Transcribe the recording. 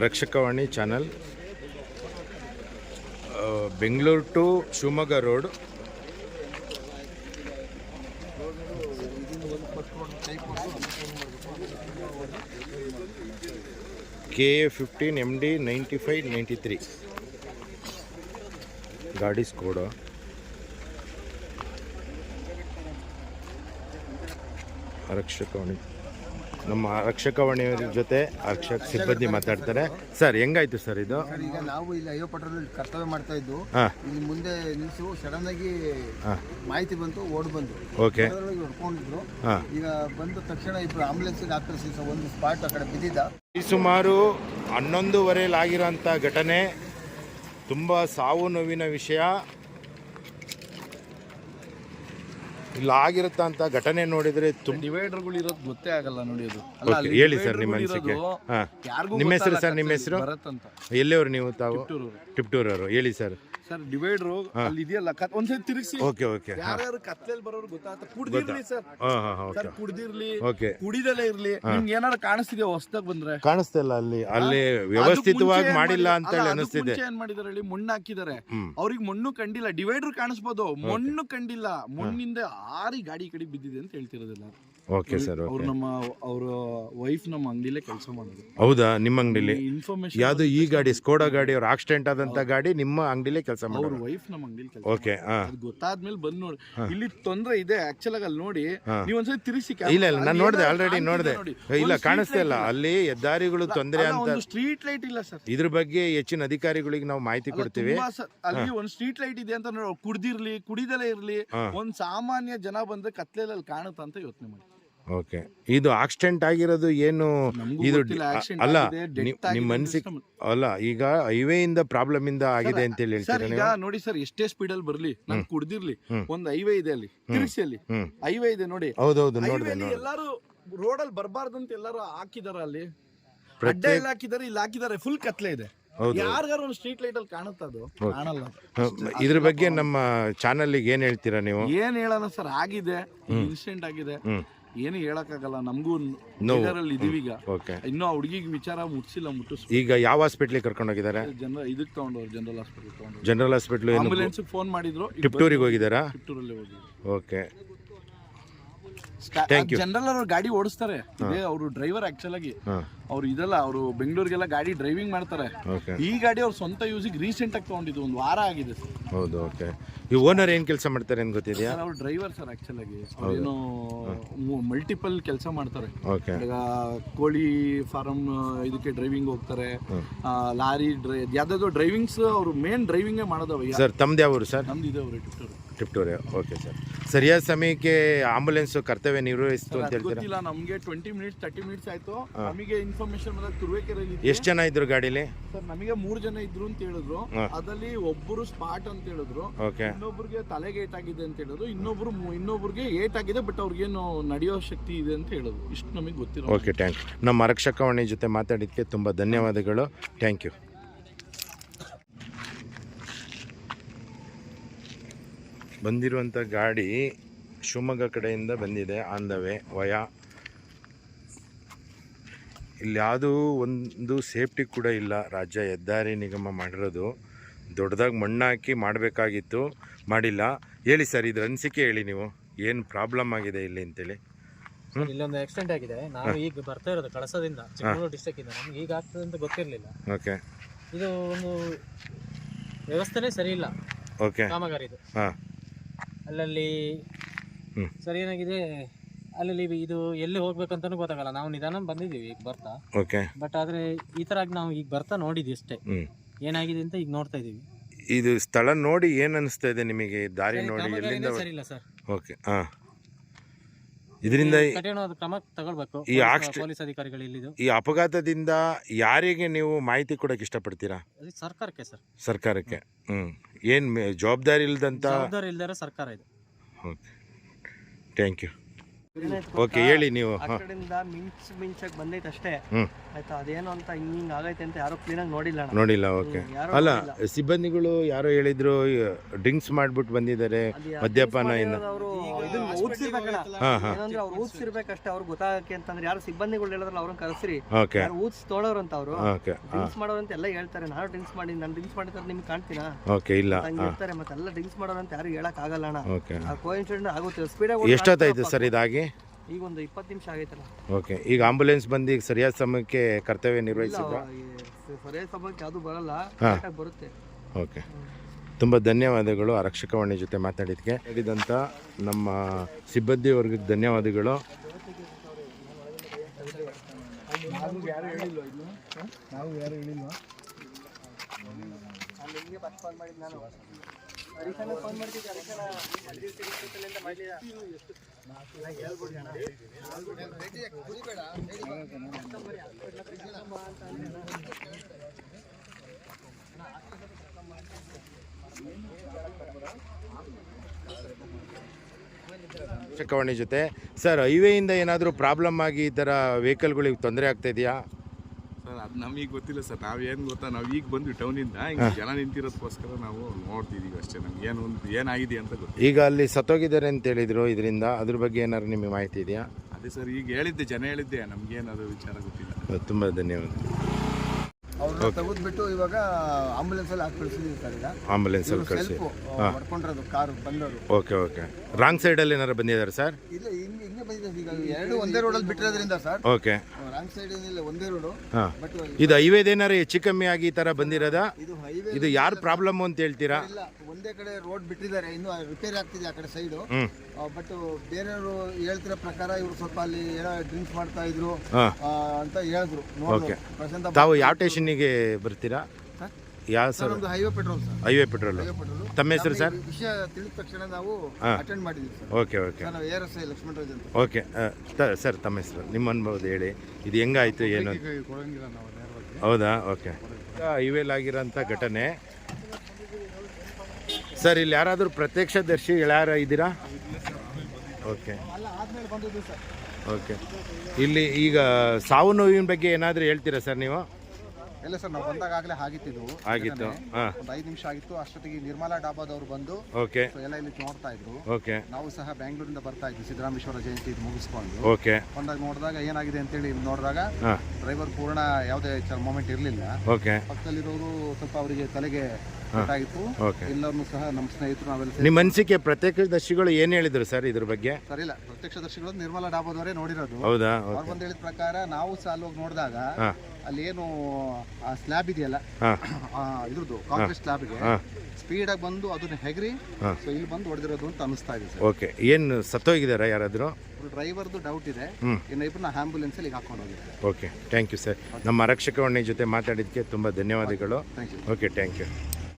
ರಕ್ಷಕವಾಣಿ channel ಆ, Bengaluru to Shivamogga road K A fifteen M D ninety five ninety three ಗಾಡಿ Skoda Arakshakavani ನಮ್ಮ ರಕ್ಷಕ ಆರಕ್ಷಕವಾಣಿಯವರ ಜೊತೆ ರಕ್ಷಕ ಸಿಬ್ಬಂದಿ ಮಾತಾಡ್ತಾರೆ. ಸರ್ ಹೆಂಗಾಯ್ತು ಸರ್ ಇದು? ಸರ್ ಈಗ ನಾವು ಇಲ್ಲಿ ಅಯ್ಯೋ ಪಟ್ರೋಲ್ ಕರ್ತವ್ಯ ಮಾಡ್ತಾ ಇದ್ದು ಹಾಂ. ಇಲ್ಲಿ ಮುಂದೆ ನಿಲ್ಸು ಸಡನ್ ಆಗಿ ಹಾಂ. ಮಾಹಿತಿ ಬಂತು ಓಡ್ ಬಂದು ಓಕೆ. ಅದರೊಳಗೆ ಹೊಡ್ಕೊಂಡಿದ್ರು. ಹಾಂ. ಈಗ ಬಂದ ತಕ್ಷಣ ಇಬ್ರು ಆಂಬುಲೆನ್ಸ್ ಡಾಕ್ಟರ್ಸ್ ಒಂದು ಸ್ಪಾಟ್ ಆ ಕಡೆ ಬಿದ್ದಿದ್ದ. ಈ ಸುಮಾರು ಆಗಿರೋ ಘಟನೆ ತುಂಬ ಸಾವು ನೋವಿನ ವಿಷಯ. ಇಲ್ಲಿ ಅಂತ ಘಟನೆ ನೋಡಿದ್ರೆ ತುಂಬ ಡಿವೈಡರ್ಗಳು ಇರೋದು ಗೊತ್ತೇ ಆಗಲ್ಲ ನೋಡಿ ಅದು. ಓಕೆ ಹೇಳಿ ಸರ್ ನಿಮ್ಮ ಅನಿಸಿಕೆ. ಹಾಂ. ಯಾರಿಗೂ ನಿಮ್ಮ ಹೆಸರು ಸರ್ ನಿಮ್ಮ ಹೆಸರು? ಭರತ್ ಅಂತ ಎಲ್ಲಿಯವರು ನೀವು ತಾವು? ಟಿಪ್ಟೂರ್ ಟಿಪ್ಟೂರವರು ಹೇಳಿ ಸರ್. ಸರ್ ಡಿವೈಡರ್ ಅಲ್ಲಿ ಇದೆಯಲ್ಲ ಕತ್- ಒಂದ್ಸರಿ ತಿರುಗಿಸಿ. Okay okay. ಹಾಂ. ಯಾರ್ಯಾರು ಕತ್ಲೆಯಲ್ಲಿ ಬರೋರು ಗೊತ್ತಾಗ್ತ ಕುಡ್ದಿರ್ಲಿ ಸರ್. ಸರ್ ಕುಡ್ದಿರ್ಲಿ ಓಕೆ. ಕುಡಿದಲೇ ಇರ್ಲಿ. ನಿಮ್ಗೆ ಏನಾರು ಕಾಣಿಸ್ತಿದೆ ಹೊಸ್ದಾಗ್ ಬಂದ್ರೆ? ಕಾಣಿಸ್ತಾ ಇಲ್ಲ ಅಲ್ಲಿ. ಅಲ್ಲಿ ವ್ಯವಸ್ಥಿತವಾಗಿ ಮಾಡಿಲ್ಲ ಅಂತ ಹೇಳಿ ಅನಿಸ್ತಿದೆ. ಏನ್ ಮಾಡಿದಾರೆ ಹೇಳಿ ಮಣ್ಣು ಹಾಕಿದ್ದಾರೆ ಅವ್ರಿಗೆ ಮಣ್ಣು ಕಂಡಿಲ್ಲ. ಡಿವೈಡರ್ ಕಾಣಿಸ್ಬೋದು. ಮಣ್ಣು ಕಂಡಿಲ್ಲ. ಮಣ್ಣಿಂದ ಆರಿ ಗಾಡಿ ಕಡೆ ಬಿದ್ದಿದೆ ಅಂತ ಹೇಳ್ತಿರೋದಿಲ್ಲ. ಓಕೆ ಸರ್ ಅವ್ರು ನಮ್ಮ ಅವ್ರ ವೈಫ್ ನಮ್ಮ ಅಂಗಡಿಲೇ ಕೆಲಸ ಮಾಡೋದು. ಹೌದಾ? ನಿಮ್ಮ ಅಂಗಡಿಲಿ? ಇನ್ಫಾರ್ಮೇಶನ್ ಯಾವುದು ಈ ಗಾಡಿ ಸ್ಕೋಡಾ ಗಾಡಿ ಅವ್ರ ಆಕ್ಸಿಡೆಂಟ್ ಆದಂತ ಗಾಡಿ ನಿಮ್ಮ ಅಂಗಡಿಲೇ ಕೆಲಸ ಅವ್ರ ವೈಫ್ ನಮ್ಮ ಅಂಗಡಿಲಿ ಕೆಲಸ ಓಕೆ ಹಾ ಅದು ಗೊತ್ತಾದ್ಮೇಲೆ ಬಂದ್ ನೋಡಿ. ಇಲ್ಲಿ ತೊಂದ್ರೆ ಇದೆ ಆಕ್ಚುಲ್ ಆಗಿ ಅಲ್ಲಿ ನೋಡಿ. ನೀವು ಒಂದ್ಸರಿ ತಿರುಗಿಸಿ ಇಲ್ಲ ಇಲ್ಲ ನಾನು ನೋಡಿದೆ ಆಲ್ರೆಡಿ ನೋಡಿದೆ. ಇಲ್ಲ ಕಾಣಿಸ್ತಾ ಇಲ್ಲ. ಅಲ್ಲಿ ಹೆದ್ದಾರಿಗಳು ತೊಂದರೆ ಅಂತ ಒಂದು ಸ್ಟ್ರೀಟ್ ಲೈಟ್ ಇಲ್ಲ ಸರ್. ಇದ್ರ ಬಗ್ಗೆ ಹೆಚ್ಚಿನ ಅಧಿಕಾರಿಗಳಿಗೆ ನಾವು ಮಾಹಿತಿ ಕೊಡ್ತೀವಿ. ತುಂಬಾ ಸ- ಅಲ್ಲಿ ಒಂದ್ ಸ್ಟ್ರೀಟ್ ಲೈಟ್ ಇದೆ ಅಂತ ನೋಡಿ. ಕುಡ್ದಿರ್ಲಿ ಕುಡಿದಲೇ ಇರ್ಲಿ. ಒಂದ್ ಸಾಮಾನ್ಯ ಜನ ಬಂದ್ರೆ ಅಲ್ಲಿ ಕಾಣುತ್ತ ಅಂತ ಯೋಚನೆ ಮಾಡಿ ಓಕೆ. ಇದು ಆಕ್ಸಿಡೆಂಟ್ ಆಗಿರೋದು ಏನು? ಇದು ಅಲ್ಲ ನಿಮ್ಮ ಅಂತ ಅನಿಸಿಕೆ ಅಲ್ಲ ಈಗ ಹೈವೇ ಇಂದ ಪ್ರಾಬ್ಲಮ್ ಇಂದ ಆಗಿದೆ ಅಂತ ಹೇಳಿ ಸರ್ ಈಗ ನೋಡಿ ಸರ್ ಎಷ್ಟೇ ಸ್ಪೀಡ್ ಅಲ್ಲಿ ಬರ್ಲಿ ನಾನು ಕುಡ್ದಿರ್ಲಿ. ಒಂದ್ ಹೈವೇ ಇದೆ ಅಲ್ಲಿ ತಿರುಗಿಸಿ ಅಲ್ಲಿ. ಹೈವೇ ಇದೆ ನೋಡಿ. ಹೌದೌದು ನೋಡಿದೆ ನೋಡಿ ಎಲ್ಲಾರು ರೋಡ್ ಅಲ್ಲಿ ಬರಬಾರ್ದಂತ ಎಲ್ಲಾರು ಹಾಕಿದಾರ ಅಲ್ಲಿ. ಅಡ್ಡ ಎಲ್ಲ ಹಾಕಿದಾರೆ ಇಲ್ಲಿ ಹಾಕಿದಾರೆ ಫುಲ್ ಕತ್ಲೆ ಇದೆ. ಯಾರಿಗಾರು ಒಂದು ಸ್ಟ್ರೀಟ್ ಲೈಟ್ ಅಲ್ಲಿ ಕಾಣುತ್ತ ಅದು ಕಾಣಲ್ಲ ಇದ್ರ ಬಗ್ಗೆ ನಮ್ಮ ಚಾನಲ್ ಏನ್ ಹೇಳ್ತೀರಾ ನೀವು? ಏನ್ ಹೇಳೋಣ ಸರ್ ಆಗಿದೆ ಇನ್ಸಿಡೆಂಟ್ ಆಗಿದೆ. ಏನು ಹೇಳಕ್ಕಾಗಲ್ಲ ನಮಗೂ ನೋವು. ಇದೀವೀಗ ಇದೀವಿ ಈಗ. ಓಕೆ ಇನ್ನೂ ಆ ಹುಡುಗಿಗೆ ವಿಚಾರ ಮುಟ್ಸಿಲ್ಲ ಮುಟ್ಟಿಸ್ ಈಗ ಯಾವ ಹಾಸ್ಪಿಟ್ಲಿಗೆ ಕರ್ಕೊಂಡು ಹೋಗಿದ್ದಾರೆ? ಜನರ ಇದಕ್ಕೆ ತಗೊಂಡವ್ರು ಜನರಲ್ ಹಾಸ್ಪಿಟಲ್ ತಗೊಂಡು ಜನರಲ್ ಹಾಸ್ಪಿಟ್ಲ್ ಏನು? ಫೋನ್ ಮಾಡಿದ್ರು ಟಿಪ್ಟೂರಿಗೆ ಹೋಗಿದ್ದಾರಾ? ಟಿಪ್ಟೂರಲ್ಲಿ ಹೋಗಿದ್ರು. Okay Thank you. ಜನರಲ್ ಅವರು ಗಾಡಿ ಓಡಿಸ್ತಾರೆ. ಇದೇ ಅವರು ಡ್ರೈವರ್ ಆಕ್ಚುಲ್ ಆಗಿ. ಅವ್ರು ಇದಲ್ಲ ಅವರು ಬೆಂಗಳೂರಿಗೆಲ್ಲ ಗಾಡಿ ಡ್ರೈವಿಂಗ್ ಮಾಡ್ತಾರೆ. ಈ ಗಾಡಿ ಅವ್ರ ಸ್ವಂತ ಯೂಸಿಗೆ ರೀಸೆಂಟ್ ಆಗಿ ತಗೊಂಡಿದ್ದು ಒಂದು ವಾರ ಆಗಿದೆ ಸರ್. ಹೌದು ಓಕೆ ಈ ಓನರ್ ಏನು ಕೆಲಸ ಮಾಡ್ತಾರೆ ಅಂತ ಗೊತ್ತಿದ್ಯಾ? ಅವ್ರು ಡ್ರೈವರ್ ಸರ್ ಆಕ್ಚುಲಾಗಿ ಏನು ಮಲ್ಟಿಪಲ್ ಕೆಲಸ ಮಾಡ್ತಾರೆ. ಓಕೆ ಈಗ ಕೋಳಿ ಫಾರಂ ಇದಕ್ಕೆ ಡ್ರೈವಿಂಗ್ ಹೋಗ್ತಾರೆ. ಲಾರಿ ಡ್ರೈ ಯಾವ್ದಾದ್ರು ಡ್ರೈವಿಂಗ್ಸ್ ಅವರು ಮೇನ್ ಡ್ರೈವಿಂಗೇ ಮಾಡೋದವ ಸರ್ ತಮ್ದು ಯಾವ ಊರು ಸರ್? ನಮ್ದು ಇದೆ ಅವ್ರು ಟಿಪ್ಟೂರು ಓಕೆ ಸರ್ ಸರಿಯಾದ ಸಮಯಕ್ಕೆ ಆಂಬುಲೆನ್ಸ್ ಕರ್ತವ್ಯ ನಿರ್ವಹಿಸ್ತು ಅಂತ ಹೇಳ್ತೀರಾ? ಗೊತ್ತಿಲ್ಲ ನಮ್ಗೆ ಟ್ವೆಂಟಿ ಮಿನಿಟ್ಸ್ ತರ್ಟಿ ಮಿನಿಟ್ಸ್ ಆಯ್ತು. ನಮಗೆ ಇನ್ಫಾರ್ಮೇಶನ್ ಬಂದಾಗ ತುರುವೇಕೆರೆಯಲ್ಲಿ ಎಷ್ಟು ಜನ ಇದ್ರು ಗಾಡೀಲಿ? ಸರ್ ನಮಗೆ ಮೂರು ಜನ ಇದ್ರು ಅಂತ ಹೇಳಿದ್ರು. ಅದರಲ್ಲಿ ಅದಲ್ಲಿ ಒಬ್ಬರು ಸ್ಪಾಟ್ ಅಂತ ಹೇಳಿದ್ರು. ಓಕೆ ಇನ್ನೊಬ್ರಿಗೆ ತಲೆಗೆ ಏಟ್ ಆಗಿದೆ ಅಂತ ಹೇಳಿದ್ರು. ಇನ್ನೊಬ್ರು ಇನ್ನೊಬ್ಬರಿಗೆ ಇನ್ನೊಬ್ರಿಗೆ ಏಟ್ ಆಗಿದೆ ಬಟ್ ಅವ್ರಿಗೇನು ನಡೆಯೋ ಶಕ್ತಿ ಇದೆ ಅಂತ ಹೇಳಿದ್ರು. ಇಷ್ಟು ನಮಗೆ ಗೊತ್ತಿರೋ ಓಕೆ ಟ್ಯಾಂಕ್ ನಮ್ಮ ಆರಕ್ಷಕವಾಣಿ ಜೊತೆ ಮಾತಾಡಿದ್ದಕ್ಕೆ ತುಂಬ ಧನ್ಯವಾದಗಳು. ಥ್ಯಾಂಕ್ ಯು ಬಂದಿರುವಂಥ ಗಾಡಿ ಶಿವಮೊಗ್ಗ ಕಡೆಯಿಂದ ಬಂದಿದೆ ಆನ್ ದ ವೇ ವಯ. ಇಲ್ಲಿ ಯಾವುದೂ ಒಂದು ಸೇಫ್ಟಿ ಕೂಡ ಇಲ್ಲ. ರಾಜ್ಯ ಹೆದ್ದಾರಿ ನಿಗಮ ಮಾಡಿರೋದು. ದೊಡ್ಡದಾಗಿ ಮಣ್ಣು ಹಾಕಿ ಮಾಡಬೇಕಾಗಿತ್ತು. ಮಾಡಿಲ್ಲ. ಹೇಳಿ ಸರ್ ಇದ್ರ ಅನಿಸಿಕೆ ಹೇಳಿ ನೀವು. ಏನು ಪ್ರಾಬ್ಲಮ್ ಆಗಿದೆ ಇಲ್ಲಿ ಅಂತೇಳಿ? ಇಲ್ಲೊಂದು ಆಕ್ಸಿಡೆಂಟ್ ಆಗಿದೆ. ನಾವು ಈಗ ಬರ್ತಾ ಇರೋದು ಕಳಸದಿಂದ ಚಿಕ್ಕಮಗಳೂರು ಡಿಸ್ಟಿಕ್ ಇಂದ. ನಮ್ಗೆ ಈಗ ಆಗ್ತದೆ ಅಂತ ಗೊತ್ತಿರಲಿಲ್ಲ. ಓಕೆ ಇದು ಒಂದು ವ್ಯವಸ್ಥೆನೇ ಸರಿ ಇಲ್ಲ. ಓಕೆ ಕಾಮಗಾರಿದು ಹಾಂ. ಅಲ್ಲಲ್ಲಿ. ಸರ್ ಏನಾಗಿದೆ? ಅಲ್ಲಲ್ಲಿ ಇದು ಎಲ್ಲಿ ಹೋಗ್ಬೇಕಂತಾನು ಗೊತ್ತಾಗಲ್ಲ. ನಾವು ನಿಧಾನ ಬಂದಿದ್ದೀವಿ ಈಗ ಬರ್ತಾ. ಓಕೆ. ಬಟ್ ಆದರೆ ಈ ಥರ ಆಗಿ ನಾವು ಈಗ ಬರ್ತಾ ನೋಡಿದ್ವಿ ಅಷ್ಟೇ. ಏನಾಗಿದೆ ಅಂತ ಈಗ ನೋಡ್ತಾ ಇದ್ದೀವಿ. ಇದು ಸ್ಥಳ ನೋಡಿ ಏನು ಅನಿಸ್ತಾ ಇದೆ ನಿಮಗೆ? ಈ ದಾರಿ ನೋಡಿ ಎಲ್ಲಿಂದ ಸರಿ ಇಲ್ಲ ಸರ್. ಓಕೆ ಹಾಂ. ಇದರಿಂದ ಕಠಿಣವಾದ ಕ್ರಮ ತಗೊಳ್ಬೇಕು. ಈ ಪೊಲೀಸ್- ಪೊಲೀಸ್ ಅಧಿಕಾರಿಗಳು ಇಲ್ಲಿದು ಈ ಅಪಘಾತದಿಂದ ಯಾರಿಗೆ ನೀವು ಮಾಹಿತಿ ಕೊಡೋಕೆ ಇಷ್ಟಪಡ್ತೀರಾ? ಸರ್ಕಾರಕ್ಕೆ ಸರ್. ಸರ್ಕಾರಕ್ಕೆ ಹ್ಞೂ ಏನು ಜವಾಬ್ದಾರಿ ಇಲ್ಲದಂತ ಜವಾಬ್ದಾರಿ ಇಲ್ಲದ ಸರ್ಕಾರ ಇದೆ. ಓಕೆ ಥ್ಯಾಂಕ್ ಯು ಓಕೆ ಹೇಳಿ ನೀವು. ಆ ಕಡೆಯಿಂದ ಮಿಂಚ್ ಮಿಂಚಕ್ ಬಂದೈತೆ ಅಷ್ಟೇ. ಹ್ಞೂ ಆಯ್ತಾ ಅದೇನು ಅಂತ ಹಿಂಗ್ ಹಿಂಗ್ ಆಗೈತೆ ಅಂತ ಯಾರು ಕ್ಲೀನಾಗಿ ನೋಡಿಲ್ಲ ಅಣ್ಣ. ನೋಡಿಲ್ಲ ಓಕೆ ಹ್ಮ್, ಯಾರೋ ಅಲ್ಲ ನೋಡಿಲ್ಲ. ಸಿಬ್ಬಂದಿಗಳು ಯಾರೋ ಹೇಳಿದ್ರು ಡ್ರಿಂಕ್ಸ್ ಮಾಡ್ಬಿಟ್ಟು ಬಂದಿದ್ದಾರೆ ಮದ್ಯಪಾನ ಮಾಡಿರೋದು ಅವ್ರು ಇದನ್ನ ಊದ್ಸಿರ್ಬೇಕಣ್ಣ. ಹಾಂ ಹಾಂ. ಏನಂದ್ರೆ ಅವ್ರು ಊದ್ಸಿರ್ಬೇಕಷ್ಟೇ ಅವ್ರಿಗೆ ಗೊತ್ತಾಗಕ್ಕೆ ಅಂತಂದ್ರೆ ಯಾರು ಸಿಬ್ಬಂದಿಗಳು ಹೇಳಿದ್ರಲ್ಲ ಅವ್ರನ್ನ ಕರೆಸ್ರಿ. ಓಕೆ ಯಾರು ಊದ್ಸ್ ತೋಳೋರಂತ ಅಂತ ಅವರು ಓಕೆ ಡ್ರಿಂಕ್ಸ್ ಮಾಡೋರು ಅಂತ ಎಲ್ಲ ಹೇಳ್ತಾರೆ. ನಾನು ಡ್ರಿಂಕ್ಸ್ ಮಾಡಿ ನಾನು ಡ್ರಿಂಕ್ಸ್ ಮಾಡಿದ್ರೆ ನಿಮ್ಗೆ ಕಾಣ್ತೀನಾ ಓಕೆ ಇಲ್ಲ. ಹಂಗೆ ಮತ್ತೆ ಎಲ್ಲ ಡ್ರಿಂಕ್ಸ್ ಮಾಡೋರು ಅಂತ ಯಾರು ಹೇಳಕ್ ಆಗಲ್ಲ ಅಣ್ಣ. ಓಕೆ ಆ ಕೋಇನ್ಸಿಡೆಂಟ್ ಆಗುತ್ತೆ. ಸ್ಪೀಡ್ ಎಷ್ಟೊತ್ತಾಯ್ತು ಸರ್ ಇದಾಗಿ? ಈಗ ಒಂದು ಇಪ್ಪತ್ತು ನಿಮಿಷ ಆಗೈತಲ್ಲ. ಓಕೆ ಈಗ ಆಂಬುಲೆನ್ಸ್ ಬಂದು ಈಗ ಸರಿಯಾದ ಸಮಯಕ್ಕೆ ಕರ್ತವ್ಯ ನಿರ್ವಹಿಸಿ ನಿರ್ವಹಿಸಿದ್ರ? ಸರಿಯಾದ ಸಮಯಕ್ಕೆ ಅದು ಬರಲ್ಲ. ಕರೆಕ್ಟಾಗಿ ಬರುತ್ತೆ. ಓಕೆ ತುಂಬ ಧನ್ಯವಾದಗಳು ಆರಕ್ಷಕವಾಣಿ ಜೊತೆ ಮಾತಾಡಿದ್ದಕ್ಕೆ ಹೇಳಿದಂಥ ನಮ್ಮ ಸಿಬ್ಬಂದಿ ವರ್ಗಕ್ಕೆ ಧನ್ಯವಾದಗಳು. ಆರಕ್ಷಕವಾಣಿ ಜೊತೆ. ಸರ್ ಹೈವೇಯಿಂದ ಏನಾದರೂ ಪ್ರಾಬ್ಲಮ್ ಆಗಿ ಈ ಥರ ವೆಹಿಕಲ್ಗಳಿಗೆ ತೊಂದರೆ ಆಗ್ತಾ ಇದೆಯಾ? ಸರ್ ಅದು ನಮಗೆ ಗೊತ್ತಿಲ್ಲ ಸರ್. ನಾವೇನು ಗೊತ್ತಾ ನಾವು ಈಗ ಬಂದ್ವಿ ಟೌನಿಂದ ಹಿಂಗೆ ಜನ ನಿಂತಿರೋದಕ್ಕೋಸ್ಕರ ನಾವು ನೋಡ್ತಿದ್ದೀವಿ ಅಷ್ಟೇ. ನಮ್ಗೆ ಏನು ಒಂದು ಏನಾಗಿದೆ ಅಂತ ಗೊತ್ತಿಲ್ಲ. ಈಗ ಅಲ್ಲಿ ಸತ್ತೋಗಿದ್ದಾರೆ ಅಂತ ಹೇಳಿದ್ರು ಇದರಿಂದ ಅದ್ರ ಬಗ್ಗೆ ಏನಾದ್ರು ನಿಮಗೆ ಮಾಹಿತಿ ಇದೆಯಾ? ಅದೇ ಸರ್ ಈಗ ಹೇಳಿದ್ದೆ ಜನ ಹೇಳಿದ್ದೆ. ನಮ್ಗೆ ಅದು ವಿಚಾರ ಗೊತ್ತಿಲ್ಲ. ತುಂಬ ಧನ್ಯವಾದ ಅವ್ರನ್ನ ತೆಗೆದ್ಬಿಟ್ಟು ಇವಾಗ ಆಂಬುಲೆನ್ಸ್ ಅಲ್ಲಿ ಹಾಕಿ ಕಳಿಸಿದೀವಿ ಸರ್ ಈಗ. ಆಂಬುಲೆನ್ಸಲ್ಲಿ ಕಳಿಸಿ. ಸೆಲ್ಫ್ ಹೊಡ್ಕೊಂಡಿರೋದು ಕಾರು ಬಂದವರು ಓಕೆ ಓಕೆ ರಾಂಗ್ ಸೈಡಲ್ಲಿ ಏನಾರು ಬಂದಿದ್ದಾರೆ ಸರ್? ಇಲ್ಲ ಹಿಂಗೆ ಹಿಂಗೆ ಬಂದಿದೆ ಈಗ ಎರಡು ಒಂದೇ ರೋಡಲ್ಲಿ ಬಿಟ್ಟಿರೋದ್ರಿಂದ ಸರ್. ಓಕೆ ರಾಂಗ್ ಸೈಡ್ ಏನಿಲ್ಲ ಒಂದೇ ರೋಡು ಹಾಂ. ಬಟ್ ಇದು ಹೈವೇದೇನಾರು ಹೆಚ್ಚು ಕಮ್ಮಿ ಆಗಿ ಈ ಥರ ಬಂದಿರೋದ? ಇದು ಹೈವೇ ಇದು ಯಾರು ಪ್ರಾಬ್ಲಮ್ ಅಂತ ಹೇಳ್ತೀರಾ? ಇಲ್ಲ ಒಂದೇ ಕಡೆ ರೋಡ್ ಬಿಟ್ಟಿದ್ದಾರೆ ಇನ್ನು ರಿಪೇರಿ ಆಗ್ತಿದೆ ಆ ಕಡೆ ಸೈಡು ಹ್ಞೂ ಬಟ್ ಬೇರೆಯವರು ಹೇಳ್ತಿರೋ ಪ್ರಕಾರ ಇವರು ಸ್ವಲ್ಪ ಅಲ್ಲಿ ಏನೋ ಡ್ರಿಂಕ್ಸ್ ಮಾಡ್ತಾ ಇದ್ರು ಹಾಂ. ಆ, ಅಂತ ಹೇಳಿದ್ರು. ಪ್ರಶಾಂತ ತಾವು ಯಾವ ಸ್ಟೇಷನ್ನಿಗೆ ಬರ್ತೀರಾ? ಯಾವ sir sir? Highway petrol sir. Highway petrol highway petrol ತಮ್ಮ ಹೆಸರು ಸರ್? ವಿಷಯ ತಿಳಿದ ತಕ್ಷಣ ನಾವು ಹಾ. ಅಟೆಂಡ್ ಮಾಡಿದ್ವಿ ಸರ್. Okay okay. ಸರ್ ನಾವು A S I Lakshman Raj ಅಂತ. ಓಕೆ ಸರ್ ತಮ್ಮ ಹೆಸರು ನಿಮ್ಮ ಅನುಭವ ಹೇಳಿ. ಇದು ಹೆಂಗಾಯ್ತು ಏನು ಅಂತ. ಹೌದಾ? ಓಕೆ. ಹೈವೇಲಾಗಿರೋಂಥ ಘಟನೆ. ಸರ್ ಇಲ್ಲಿ ಯಾರಾದರೂ ಪ್ರತ್ಯಕ್ಷದರ್ಶಿ ಯಾರ ಇದ್ದೀರಾ? ಓಕೆ. ಓಕೆ. ಇಲ್ಲಿ ಈಗ ಸಾವು ನೋವಿನ ಬಗ್ಗೆ ಏನಾದರೂ ಹೇಳ್ತೀರಾ ಸರ್ ನೀವು? ಇಲ್ಲ ಸರ್ ನಾವು ಬಂದಾಗ ಆಗಲೇ ಆಗಿತ್ತು. ಹಾಂ. ಒಂದು ಐದು ನಿಮಿಷ ಆಗಿತ್ತು ಅಷ್ಟೊತ್ತಿಗೆ ನಿರ್ಮಲಾ ಡಾಬಾದವರು ಬಂದು ಓಕೆ. ಎಲ್ಲ ಇಲ್ಲಿ ನೋಡ್ತಾ ಇದ್ರು. ಓಕೆ. ನಾವು ಸಹ ಬೆಂಗಳೂರಿಂದ ಬರ್ತಾ ಇದ್ವಿ ಸಿದ್ದರಾಮೇಶ್ವರ ಜಯಂತಿ ಇದು ಮುಗಿಸ್ಕೊಂಡು. ಓಕೆ. ಬಂದಾಗ ನೋಡಿದಾಗ ಏನಾಗಿದೆ ಅಂತೇಳಿ ಹೇಳಿ ನೋಡಿದಾಗ ಡ್ರೈವರ್ ಪೂರ್ಣ ಯಾವುದೇ ಮೂಮೆಂಟ್ ಇರಲಿಲ್ಲ. ಓಕೆ. ಪಕ್ಕದಲ್ಲಿರೋರು ಸ್ವಲ್ಪ ಅವರಿಗೆ ತಲೆಗೆ ಓಕೆ ಎಲ್ಲರನ್ನೂ ಸಹ ನಮ್ಮ ಸ್ನೇಹಿತರು ನಾವೆಲ್ಲ ಮನಸ್ಸಿಗೆ ನಿಮ್ಮ ಅನಿಸಿಕೆ ಪ್ರತ್ಯಕ್ಷದರ್ಶಿಗಳು ಏನು ಹೇಳಿದ್ರು ಸರ್ ಇದ್ರ ಬಗ್ಗೆ? ಸರಿ ಇಲ್ಲ ಪ್ರತ್ಯಕ್ಷದರ್ಶಿಗಳು ನಿರ್ಮಲಾ ಡಾಬೋದವರೇ ನೋಡಿರೋದು. ಹೌದಾ? ಅವ್ರು ಬಂದು ಹೇಳಿದ ಪ್ರಕಾರ ನಾವು ಸಹ ಅಲ್ಲಿ ಹೋಗಿ ನೋಡಿದಾಗ ಅಲ್ಲಿ ಏನು ಆ ಸ್ಲ್ಯಾಬ್ ಇದೆಯಲ್ಲ? ಇದ್ರದ್ದು ಕಾಂಕ್ರೀಟ್ ಸ್ಲ್ಯಾಬ್ಗೆ ಸ್ಪೀಡ್ ಆಗಿ ಬಂದು ಅದನ್ನ ಹೆಗ್ರಿ. ಸೊ ಇಲ್ಲಿ ಬಂದು ಹೊಡೆದಿರೋದು ಅಂತ ಅನಿಸ್ತಾ ಇದೆ ಸರ್. ಓಕೆ ಏನು ಸತ್ತೋಗಿದಾರ ಯಾರಾದ್ರು? ಡ್ರೈವರ್ದು ಡೌಟ್ ಇದೆ. ಇನ್ನು ಇಬ್ಬರನ್ನ ಆಂಬುಲೆನ್ಸ್ ಅಲ್ಲಿ ಹಾಕೊಂಡು ಹೋಗಿದ್ದಾರೆ. ಓಕೆ ಥ್ಯಾಂಕ್ ಯು ಸರ್ ನಮ್ಮ ಆರಕ್ಷಕ ಜೊತೆ ಮಾತಾಡಿದ್ದಕ್ಕೆ ತುಂಬ ಧನ್ಯವಾದಗಳು. Okay thank you